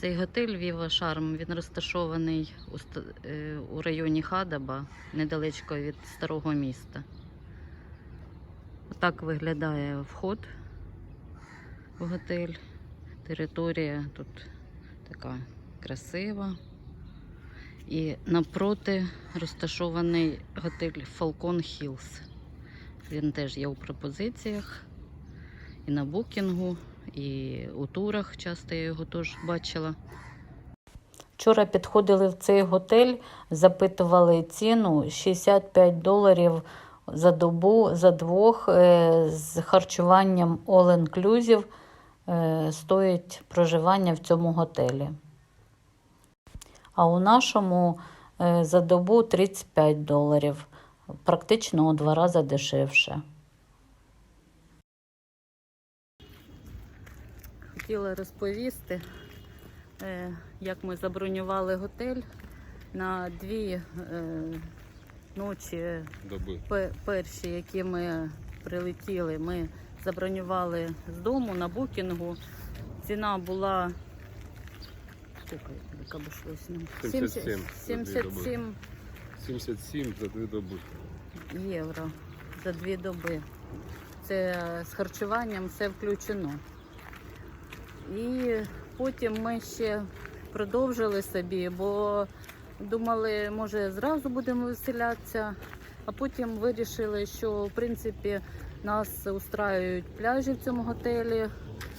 Цей готель Віва Шарм він розташований е, у районі Хадаба, недалечко від старого міста. Отак виглядає вход в готель. Територія тут така красива. І напроти розташований готель Falcon Hills. Він теж є у пропозиціях і на букінгу, і у турах часто я його теж бачила. Вчора підходили в цей готель, запитували ціну 65 доларів за добу за двох е, з харчуванням all inclusive е, стоїть проживання в цьому готелі. А у нашому е, за добу 35 доларів, практично у два рази дешевше. Хотіла розповісти, е, як ми забронювали готель на дві е, ночі доби. Перші, які ми прилетіли, ми забронювали з дому на букінгу. Ціна була яка обійшлось нам? 77 за дві доби. 77 77 за дві доби. євро за дві доби. Це з харчуванням все включено. І потім ми ще продовжили собі, бо думали, може зразу будемо виселятися, а потім вирішили, що в принципі нас устраюють пляжі в цьому готелі.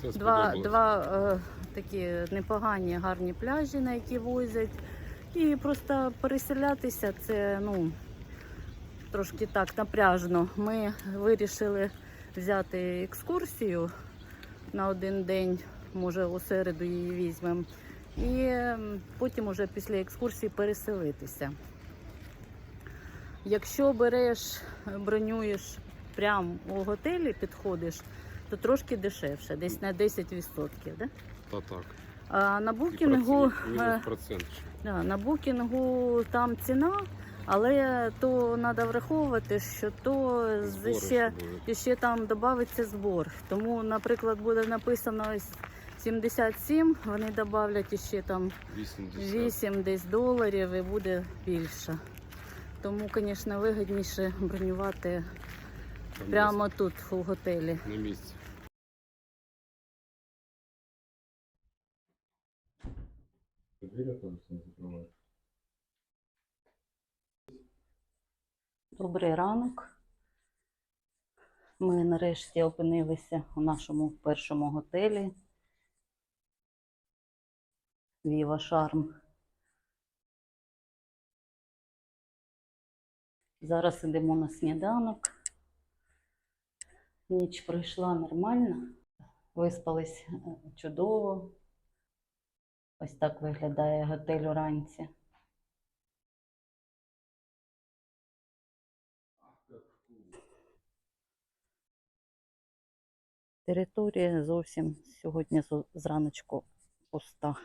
Два, два е, такі непогані, гарні пляжі, на які возять. І просто переселятися це ну, трошки так напряжно. Ми вирішили взяти екскурсію на один день, може у середу її візьмемо. І ем, потім уже після екскурсії переселитися. Якщо береш, бронюєш прямо у готелі, підходиш, то трошки дешевше, десь на 10%. Да? Та так. А на букінгу, е, да, на букінгу там ціна, але то треба враховувати, що то Збори ще, ще там додається збор. Тому, наприклад, буде написано ось 77, вони додають іще там 80. 8 десь доларів і буде більше. Тому, звісно, вигідніше бронювати Там прямо тут, у готелі. На місці. Добрий ранок. Ми нарешті опинилися у нашому першому готелі. Віва Шарм. Зараз йдемо на сніданок. Ніч пройшла нормально. Виспались е, чудово. Ось так виглядає готель уранці. Територія зовсім сьогодні зраночку пуста.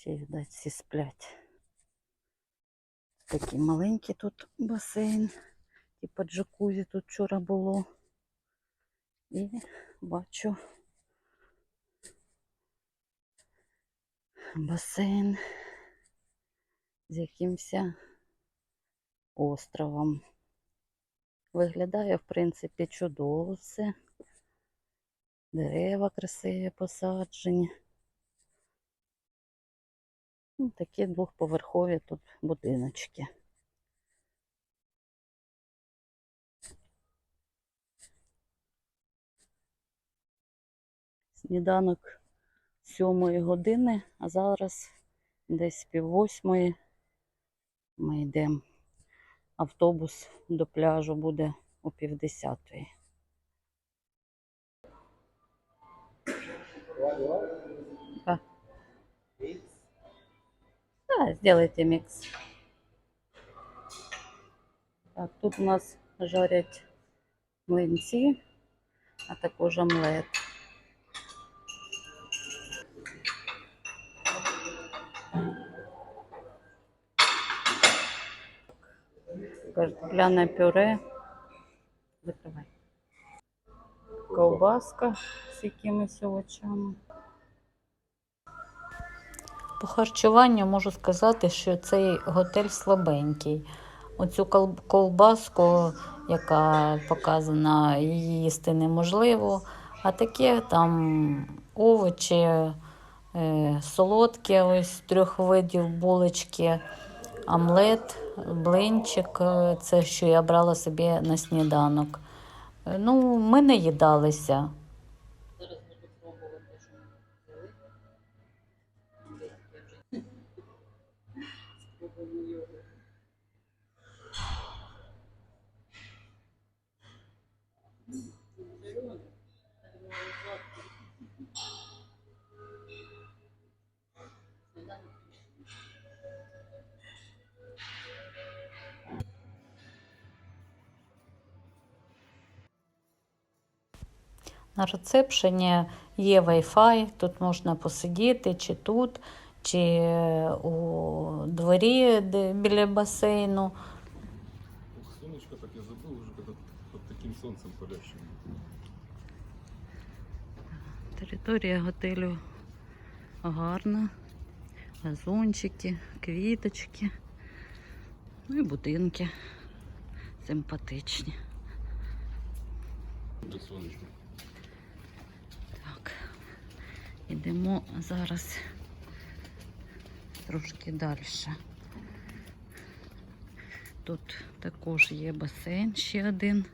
Ще, видать, всі сплять. Такий маленький тут басейн. Типа джакузі тут вчора було. І бачу басейн з якимось островом. Виглядає, в принципі, чудово все. Дерева красиві посаджені. Ну, такі двохповерхові тут будиночки. Сніданок сьомої години, а зараз десь пів восьмої ми йдемо автобус до пляжу буде о півдесятої. Да, сделайте микс. Так, тут у нас жарять млинці, а також омлет. Картопляне пюре. Закривай. Ковбаска з якимись овочами. По харчуванню можу сказати, що цей готель слабенький. Оцю кол- ковбаску, яка показана, її їсти неможливо. А таке там овочі, е, солодкі, ось трьох видів булочки, омлет, блинчик. е, Це що я брала собі на сніданок. Е, Ну, ми не їдалися. На рецепшені є Wi-Fi, тут можна посидіти, чи тут, чи е, у дворі де, біля басейну. Сонечко так я забыл уже, когда под таким солнцем палящим. Територія готелю гарна. Газончики, квіточки. Ну і будинки симпатичні. Сонечко. Так, ідемо зараз трошки далі. Тут також є басейн ще один.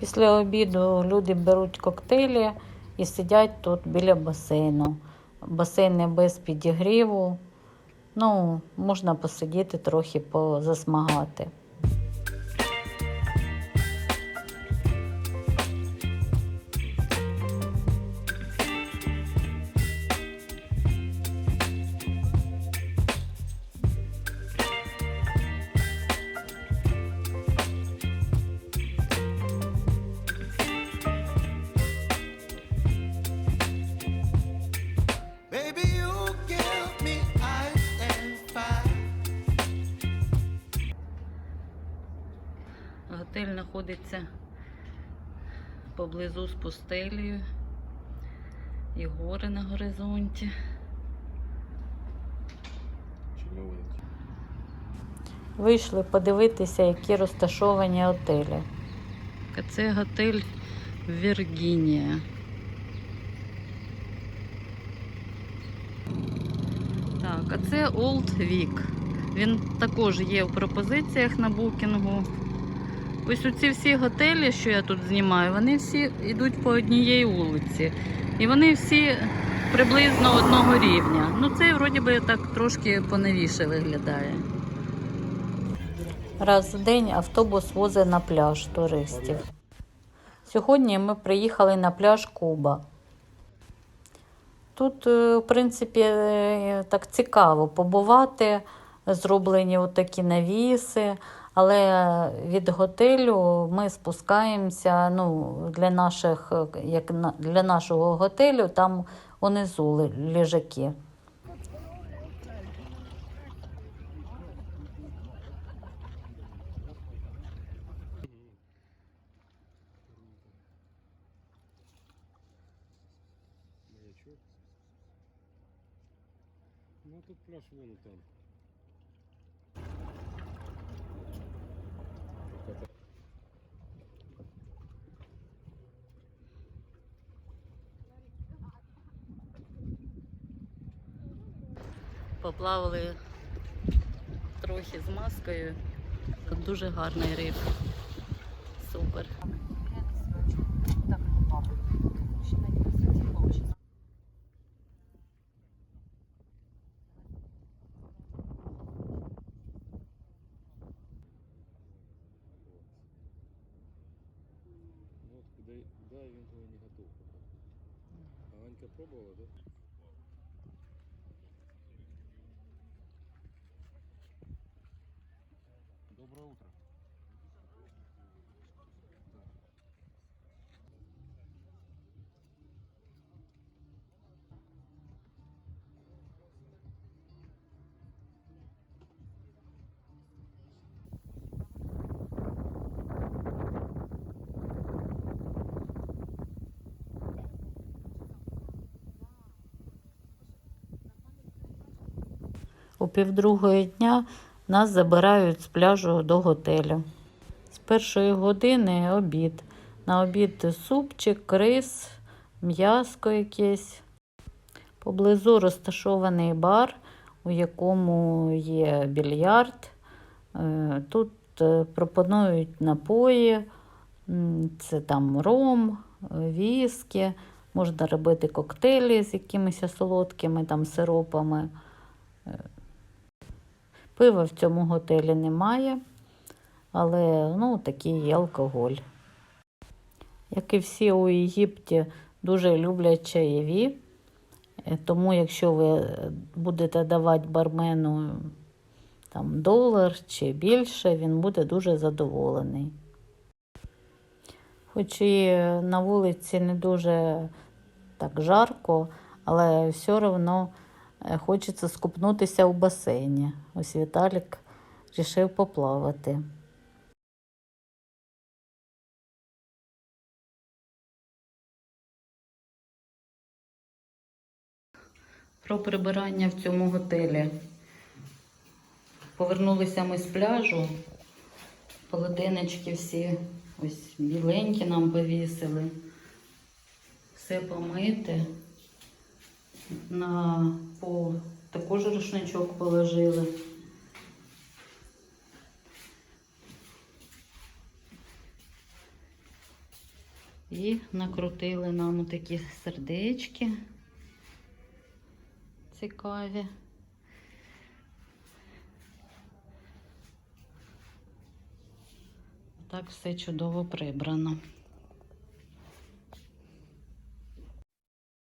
Після обіду люди беруть коктейлі і сидять тут біля басейну. Басейн не без підігріву. Ну, можна посидіти трохи позасмагати. Знаходиться поблизу з пустелею і гори на горизонті. Вийшли подивитися, які розташовані готелі. Це готель Віргінія. Так, а це Old Vic. Він також є в пропозиціях на букінгу. Ось оці всі готелі, що я тут знімаю, вони всі йдуть по однієї вулиці. І вони всі приблизно одного рівня. Ну, цей вроді би так трошки поновіше виглядає. Раз в день автобус возить на пляж туристів. Сьогодні ми приїхали на пляж Куба. Тут, е, в принципі, е, так цікаво побувати. Зроблені отакі навіси, але від готелю ми спускаємося. Ну, для, наших, як для нашого готелю там унизу ліжаки. Ну тут пляж вон там. Поплавали трохи з маскою. Тут дуже гарний риб. Супер. Ну, вот да, він того не готов пока. пробувала, так? пробовала, да? У півдругої дня нас забирають з пляжу до готелю. З першої години обід. На обід супчик, рис, м'яско якесь. Поблизу розташований бар, у якому є більярд. Е, Тут е, пропонують напої, це там ром, е, віскі, можна робити коктейлі з якимись солодкими там сиропами. Пива в цьому готелі немає, але ну, такий є алкоголь. Як і всі у Єгипті, дуже люблять чаєві. Е, Тому, якщо ви будете давати бармену там, долар чи більше, він буде дуже задоволений. Хоч і на вулиці не дуже так жарко, але все одно хочеться скупнутися у басейні. Ось Віталік вирішив поплавати. Про прибирання в цьому готелі. Повернулися ми з пляжу. Полотенечки всі ось біленькі нам повісили. Все помити. На пол також рушничок положили. І накрутили нам такі сердечки цікаві. Так все чудово прибрано.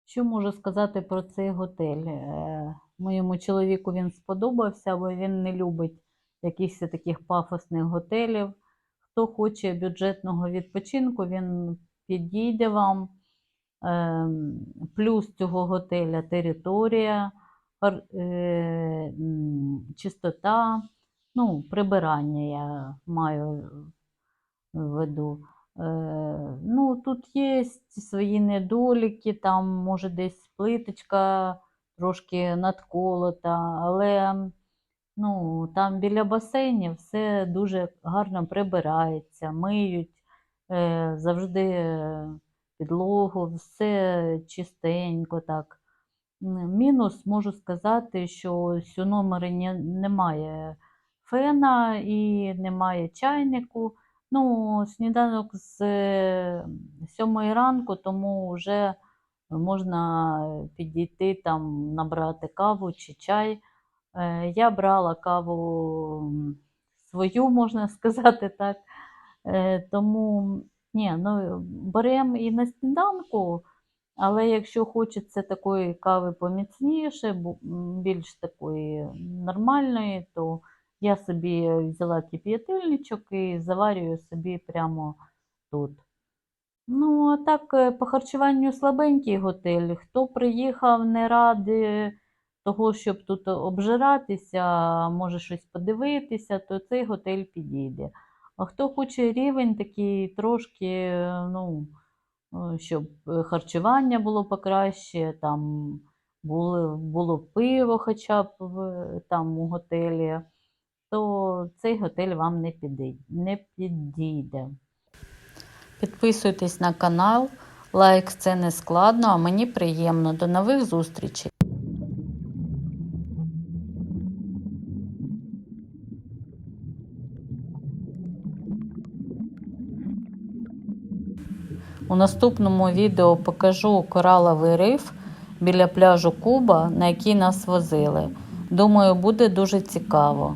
Що можу сказати про цей готель? Е, Моєму чоловіку він сподобався, бо він не любить якихось таких пафосних готелів. Хто хоче бюджетного відпочинку, він підійде вам. Ем, Плюс цього готеля територія, е, чистота, ну, прибирання я маю в виду. Е, ну, тут є свої недоліки, там може десь плиточка трошки надколота, але ну, там біля басейнів все дуже гарно прибирається, миють е, завжди підлогу, все чистенько так. Мінус можу сказати, що ось у номері немає фена і немає чайнику. Ну, сніданок з е, сьомої ранку, тому вже можна підійти там, набрати каву чи чай. Е, Я брала каву свою, можна сказати так. Е, Тому ні, ну, беремо і на сніданку, але якщо хочеться такої кави поміцніше, більш такої нормальної, то я собі взяла кип'ятильничок і заварюю собі прямо тут. Ну, а так, е, по харчуванню слабенький готель. Хто приїхав не ради того, щоб тут обжиратися, може щось подивитися, то цей готель підійде. А хто хоче рівень такий трошки, е, ну, е, щоб е, харчування було покраще, там було, було пиво хоча б там у готелі, то цей готель вам не підійде. Не підійде. Підписуйтесь на канал. Лайк це не складно, а мені приємно. До нових зустрічей. У наступному відео покажу кораловий риф біля пляжу Куба, на який нас возили. Думаю, буде дуже цікаво.